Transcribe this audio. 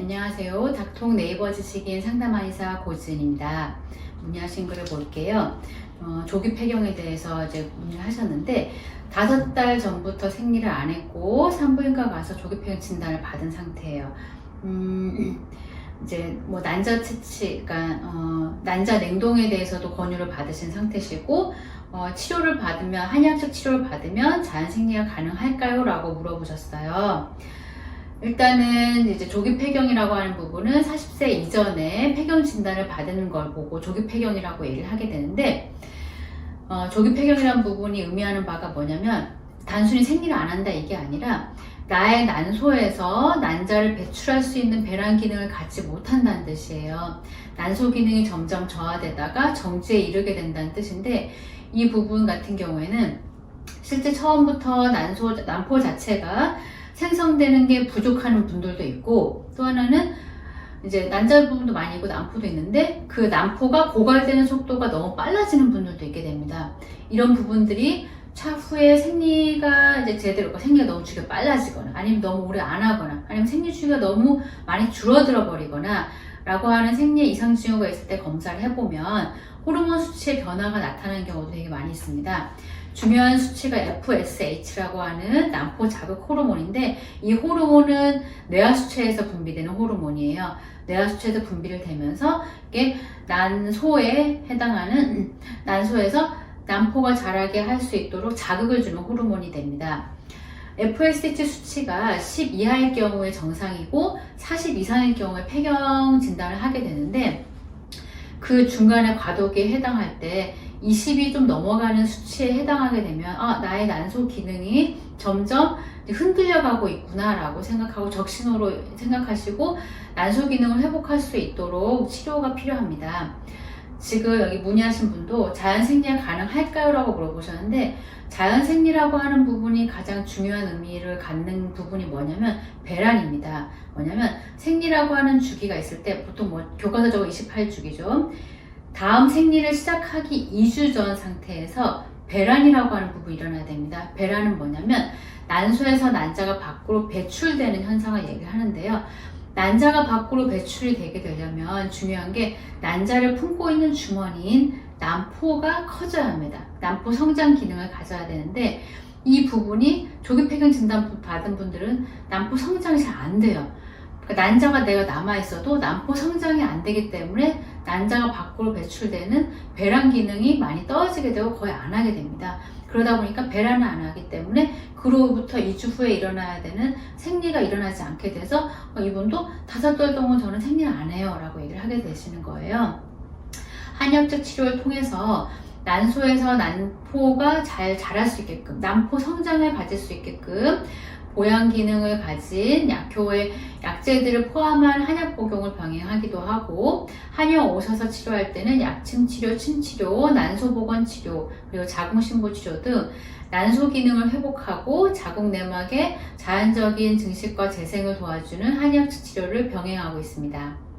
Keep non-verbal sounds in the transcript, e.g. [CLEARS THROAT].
안녕하세요. 닥통 네이버 지식인 상담한의사 고지은입니다. 문의하신 글을 볼게요. 어, 조기 폐경에 대해서 이제 문의를 하셨는데 다섯 달 전부터 생리를 안 했고 산부인과 가서 조기 폐경 진단을 받은 상태예요. 음, [CLEARS THROAT] 이제 뭐 난자 채취, 그러니까 어, 난자 냉동에 대해서도 권유를 받으신 상태시고 어, 치료를 받으면 한의학적 치료를 받으면 자연 생리가 가능할까요?라고 물어보셨어요. 일단은 이제 조기 폐경이라고 하는 부분은 40세 이전에 폐경 진단을 받는 걸 보고 조기 폐경이라고 얘기를 하게 되는데 어, 조기 폐경이라는 부분이 의미하는 바가 뭐냐면 단순히 생리를 안 한다 이게 아니라 나의 난소에서 난자를 배출할 수 있는 배란 기능을 갖지 못한다는 뜻이에요. 난소 기능이 점점 저하되다가 정지에 이르게 된다는 뜻인데 이 부분 같은 경우에는 실제 처음부터 난소, 난포 자체가 생성되는 게 부족하는 분들도 있고 또 하나는 이제 난자 부분도 많이 있고 난포도 있는데 그 난포가 고갈되는 속도가 너무 빨라지는 분들도 있게 됩니다. 이런 부분들이 차후에 생리가 이제 제대로 그러니까 생리가 너무 주기가 빨라지거나 아니면 너무 오래 안 하거나 아니면 생리 주기가 너무 많이 줄어들어 버리거나 라고 하는 생리 이상 징후가 있을 때 검사를 해보면 호르몬 수치의 변화가 나타나는 경우도 되게 많이 있습니다. 중요한 수치가 FSH라고 하는 난포 자극 호르몬인데 이 호르몬은 뇌하 수체에서 분비되는 호르몬이에요. 뇌하 수체에서 분비를 되면서 이게 난소에 해당하는 난소에서 난포가 자라게 할 수 있도록 자극을 주는 호르몬이 됩니다. FSH 수치가 10 이하일 경우에 정상이고 40 이상일 경우에 폐경 진단을 하게 되는데 그 중간에 과도기에 해당할 때 20이 좀 넘어가는 수치에 해당하게 되면 아 나의 난소 기능이 점점 흔들려가고 있구나라고 생각하고 적신호로 생각하시고 난소 기능을 회복할 수 있도록 치료가 필요합니다. 지금 여기 문의하신 분도 자연 생리가 가능할까요? 라고 물어보셨는데 자연 생리라고 하는 부분이 가장 중요한 의미를 갖는 부분이 뭐냐면 배란입니다. 뭐냐면 생리라고 하는 주기가 있을 때 보통 뭐 교과서적으로 28주기죠. 다음 생리를 시작하기 2주 전 상태에서 배란이라고 하는 부분이 일어나야 됩니다. 배란은 뭐냐면 난소에서 난자가 밖으로 배출되는 현상을 얘기를 하는데요. 난자가 밖으로 배출이 되게 되려면 중요한 게 난자를 품고 있는 주머니인 난포가 커져야 합니다. 난포 성장 기능을 가져야 되는데 이 부분이 조기 폐경 진단 받은 분들은 난포 성장이 잘 안 돼요. 그러니까 난자가 내가 남아 있어도 난포 성장이 안 되기 때문에 난자가 밖으로 배출되는 배란 기능이 많이 떨어지게 되고 거의 안 하게 됩니다. 그러다 보니까 배란을 안 하기 때문에 그로부터 2주 후에 일어나야 되는 생리가 일어나지 않게 돼서 어, 이분도 다섯 달 동안 저는 생리를 안 해요 라고 얘기를 하게 되시는 거예요. 한약적 치료를 통해서 난소에서 난포가 잘 자랄 수 있게끔 난포 성장을 가질 수 있게끔 보양 기능을 가진 약효의 약재들을 포함한 한약 복용을 병행하기도 하고 한약 오셔서 치료할 때는 약침 치료, 침 치료, 난소 보건 치료, 그리고 자궁 신부 치료 등 난소 기능을 회복하고 자궁 내막의 자연적인 증식과 재생을 도와주는 한약 치료를 병행하고 있습니다.